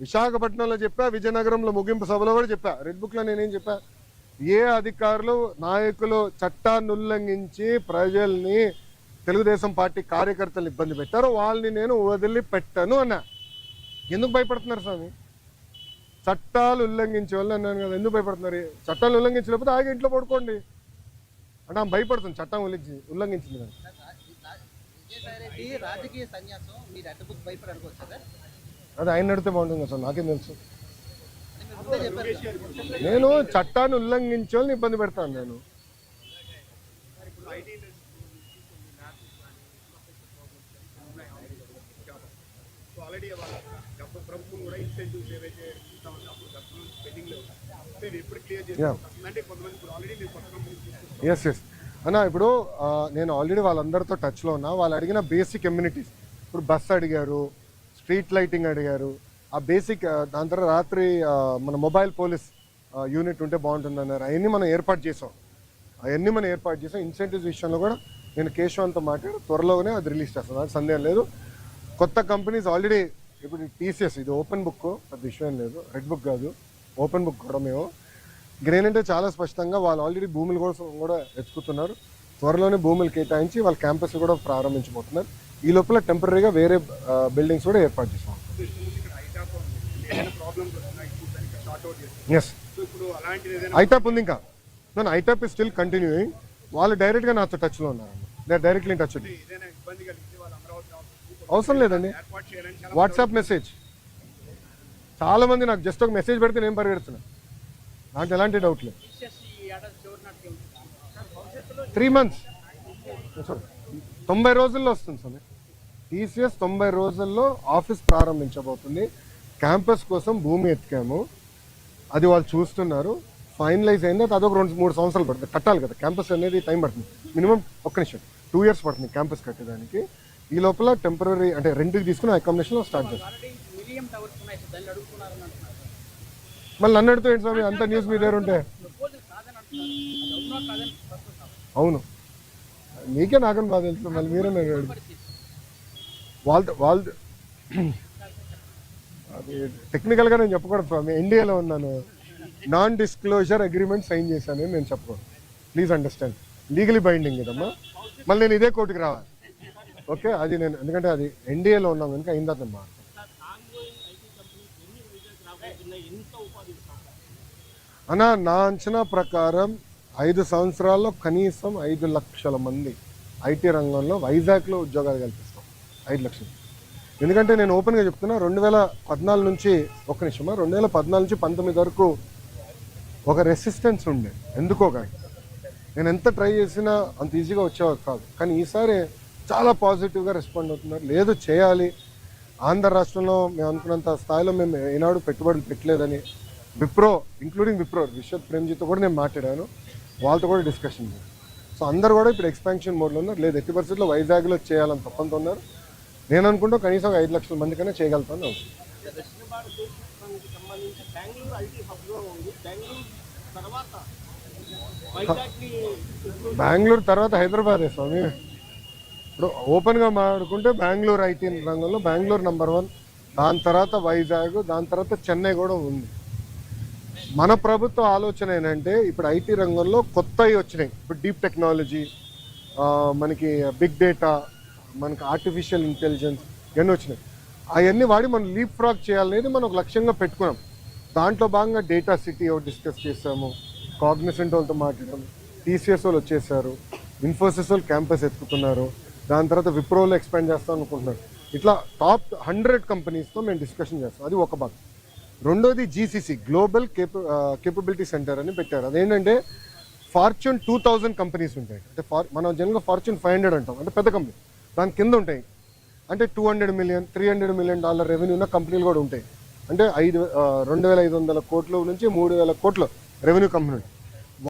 విశాఖపట్నంలో చెప్పా విజయనగరంలో ముగింపు సభలో కూడా చెప్పా. రెడ్ బుక్లో నేనేం చెప్పా? ఏ అధికారులు నాయకులు చట్టాన్ని ఉల్లంఘించి ప్రజల్ని తెలుగుదేశం పార్టీ కార్యకర్తలు ఇబ్బంది పెట్టారో వాళ్ళని నేను వదిలిపెట్టను అన్నా. ఎందుకు భయపడుతున్నారు స్వామి? చట్టాలు ఉల్లంఘించే వాళ్ళు అన్నాను కదా ఎందుకు భయపడుతున్నారు? చట్టాలు ఉల్లంఘించలేకపోతే ఆగి ఇంట్లో పడుకోండి. అంటే ఆమె భయపడుతుంది చట్టం ఉల్లంఘించి ఉల్లంఘించింది కదా. రాజకీయ సన్యాసం మీరు అడ్డబుక్ భయపడి అది ఆయన నడితే బాగుంటుంది కదా సార్ నాకేం తెలుసు. నేను చట్టాన్ని ఉల్లంఘించాలని ఇబ్బంది పెడతాను నేను. ఎస్ ఎస్ అన్న ఇప్పుడు నేను ఆల్రెడీ వాళ్ళందరితో టచ్లో ఉన్నా వాళ్ళు అడిగిన బేసిక్ ఇమ్యూనిటీస్ ఇప్పుడు బస్ అడిగారు స్ట్రీట్ లైటింగ్ అడిగారు. ఆ బేసిక్ దాని తర్వాత రాత్రి మన మొబైల్ పోలీస్ యూనిట్ ఉంటే బాగుంటుంది అన్నారు అవన్నీ మనం ఏర్పాటు చేసాం. అవన్నీ మనం ఏర్పాటు చేసాం. ఇన్సెంటివ్స్ విషయంలో కూడా నేను కేశవంతో మాట్లాడి త్వరలోనే అది రిలీజ్ చేస్తాను. నాకు సందేహం లేదు. కొత్త కంపెనీస్ ఆల్రెడీ ఇప్పుడు టీసీఎస్ ఇది ఓపెన్ బుక్ పెద్ద విషయం లేదు. రెడ్ బుక్ కాదు. ఓపెన్ బుక్ కూడా మేము. గ్రెయిన్ అంటే చాలా స్పష్టంగా వాళ్ళు ఆల్రెడీ భూములు కోసం కూడా ఎత్తుకుతున్నారు త్వరలోనే భూములు కేటాయించి వాళ్ళ క్యాంపస్ కూడా ప్రారంభించబోతున్నారు. ఈ లోపల టెంపరీగా వేరే బిల్డింగ్స్ కూడా ఏర్పాటు చేసాం. ఎస్ సో ఐటాప్ ఉంది ఇంకా. నన్ను ఐటాప్ ఇస్ స్టిల్ కంటిన్యూయింగ్ వాళ్ళు డైరెక్ట్గా నాతో టచ్లో ఉన్నారు. నేను డైరెక్ట్లీ టచ్ అవసరం లేదండి. వాట్సాప్ మెసేజ్ చాలా మంది నాకు జస్ట్ ఒక మెసేజ్ పెడితే నేను పరిగెడుతున్నా. నాకు ఎలాంటి డౌట్ లేదు. త్రీ మంత్స్ తొంభై రోజుల్లో వస్తుంది సమయం టీసీఎస్ తొంభై రోజుల్లో ఆఫీస్ ప్రారంభించబోతుంది. క్యాంపస్ కోసం భూమి ఎత్తికాము. అది వాళ్ళు చూస్తున్నారు. ఫైనలైజ్ అయింది. అది అదొక రెండు మూడు సంవత్సరాలు పడుతుంది. కట్టాలి కదా. క్యాంపస్ అనేది టైం పడుతుంది. మినిమం ఒక్క నిమిషం. టూ ఇయర్స్ పడుతుంది క్యాంపస్ కట్టడానికి ఈ లోపల టెంపరీ అంటే రెంట్కి తీసుకుని అకామిడేషన్లో స్టార్ట్ చేస్తాం. మళ్ళీ నన్ను అడుగుతూ ఏంటి స్వామి? అంత న్యూస్ మీ దగ్గర ఉంటే. అవును. మీకే నాకని బాగా తెలుసు మళ్ళీ మీరే నన్ను అడుగు పరిస్థితి వాళ్ళ అది టెక్నికల్గా నేను చెప్పకూడదు స్వామి. ఇండియాలో ఉన్నాను. నాన్ డిస్క్లోజర్ అగ్రిమెంట్ సైన్ చేశాను నేను చెప్పకూడదు. ప్లీజ్ అండర్స్టాండ్ లీగలీ బైండింగ్ కదమ్మా మళ్ళీ నేను ఇదే కోర్టుకి రావాలి. ఓకే అది నేను ఎందుకంటే అది ఎన్డీఏలో ఉన్నాం కనుక అయిందా అన్న నా అంచనా ప్రకారం ఐదు సంవత్సరాల్లో కనీసం ఐదు లక్షల మంది ఐటీ రంగంలో వైజాగ్లో ఉద్యోగాలు కల్పిస్తాం. ఐదు లక్షలు. ఎందుకంటే నేను ఓపెన్గా చెప్తున్నా రెండు వేల పద్నాలుగు నుంచి ఒక నిమిషమా రెండు వేల పద్నాలుగు నుంచి పంతొమ్మిది వరకు ఒక రెసిస్టెన్స్ ఉండే. ఎందుకో కానీ నేను ఎంత ట్రై చేసినా అంత ఈజీగా వచ్చేవారు కాదు. కానీ ఈసారి చాలా పాజిటివ్గా రెస్పాండ్ అవుతున్నారు. లేదు చేయాలి. ఆంధ్ర రాష్ట్రంలో మేము అనుకున్నంత స్థాయిలో మేము ఏనాడు పెట్టుబడులు పెట్టలేదని విప్రో ఇంక్లూడింగ్ విప్రో విశ్వత్ ప్రేమ్జీతో కూడా నేను మాట్లాడాను. వాళ్ళతో కూడా డిస్కషన్ సో అందరు కూడా ఇప్పుడు ఎక్స్పాన్షన్ మోడ్లో ఉన్నారు. లేదు ఎట్టి పరిస్థితుల్లో వైజాగ్లో చేయాలని తప్పంతో ఉన్నారు. నేను అనుకుంటా కనీసం ఒక ఐదు లక్షల మందికైనా చేయగలుగుతాను. బెంగళూరు తర్వాత హైదరాబాదే స్వామి. ఇప్పుడు ఓపెన్గా మాట్లాడుకుంటే బెంగళూరు ఐటీ రంగంలో బెంగళూరు నెంబర్ వన్ దాని తర్వాత వైజాగ్ దాని తర్వాత చెన్నై కూడా ఉంది. మన ప్రభుత్వ ఆలోచన ఏంటంటే ఇప్పుడు ఐటీ రంగంలో కొత్తవి వచ్చినాయి. ఇప్పుడు డీప్ టెక్నాలజీ మనకి బిగ్ డేటా మనకి ఆర్టిఫిషియల్ ఇంటెలిజెన్స్ ఇవన్నీ వచ్చినాయి. అవన్నీ వాడి మనం లీప్ ఫ్రాక్ చేయాలనేది మనం ఒక లక్ష్యంగా పెట్టుకున్నాం. దాంట్లో భాగంగా డేటా సిటీ ఒకటి డిస్కస్ చేసాము కాగ్నిసెంట్ వాళ్ళతో మాట్లాడాము టీసీఎస్ వాళ్ళు వచ్చేసారు ఇన్ఫోసిస్ వాళ్ళు క్యాంపస్ ఎత్తుకుతున్నారు దాని తర్వాత విప్రోలో ఎక్స్పాండ్ చేస్తాం అనుకుంటున్నారు. ఇట్లా టాప్ హండ్రెడ్ కంపెనీస్తో మేము డిస్కషన్ చేస్తాం. అది ఒక భాగం. రెండోది జీసీసీ గ్లోబల్ కేప కేపబిలిటీ సెంటర్ అని పెట్టారు. అదేంటంటే ఫార్చ్యూన్ టూ థౌజండ్ కంపెనీస్ ఉంటాయి. అంటే ఫార్ మనం జనరల్గా ఫార్చ్యూన్ ఫైవ్ హండ్రెడ్ అంటాం. అంటే పెద్ద కంపెనీ దాని కింద ఉంటాయి. అంటే two hundred million three hundred million dollar revenue ఉన్న కంపెనీలు కూడా ఉంటాయి. అంటే ఐదు రెండు వేల ఐదు వందల కోట్ల నుంచి మూడు వేల కోట్ల రెవెన్యూ కంపెనీ ఉంటాయి.